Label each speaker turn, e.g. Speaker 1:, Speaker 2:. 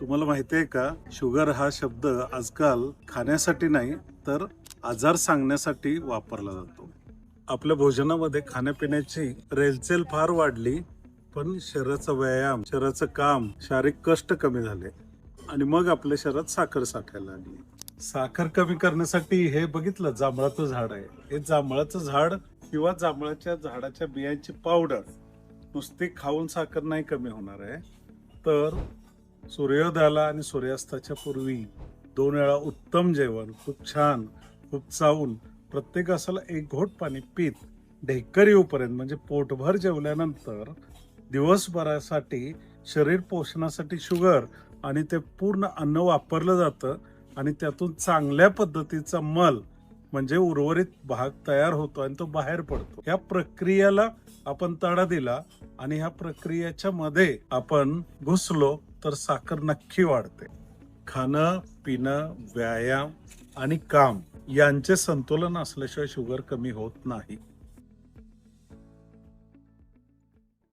Speaker 1: तुम्हाला माहिती आहे का? शुगर हा शब्द आजकाल खाण्यासाठी नाही तर आजार सांगण्यासाठी वापरला जातो. आपल्या भोजनामध्ये खाण्यापिण्याची रेलचेल फार वाढली पण शरीराचा व्यायाम शरीराचं काम शारीरिक कष्ट कमी झाले आणि मग आपल्या शरीरात साखर साठायला लागली. साखर कमी करण्यासाठी हे बघितलं जांभळाचं झाड आहे. हे जांभळाचं झाड किंवा जांभळाच्या झाडाच्या बियांची पावडर नुसती खाऊन साखर नाही कमी होणार आहे. तर सूर्योदयाला आणि सूर्यास्ताच्या पूर्वी दोन वेळा उत्तम जेवण खूप छान खूप चावून प्रत्येक असाला एक घोट पाणी पित ढेकर येऊपर्यंत म्हणजे पोटभर जेवल्यानंतर दिवसभरासाठी शरीर पोषणासाठी शुगर आणि ते पूर्ण अन्न वापरलं जातं आणि त्यातून चांगल्या पद्धतीचा मल म्हणजे उर्वरित भाग तयार होतो आणि तो बाहेर पडतो. ह्या प्रक्रियेला आपण तडा दिला आणि ह्या प्रक्रियेच्या मध्ये आपण घुसलो तर साखर नक्की वाढते. खाणं पिणं व्यायाम आणि काम यांचे संतुलन असल्याशिवाय शुगर कमी होत नाही.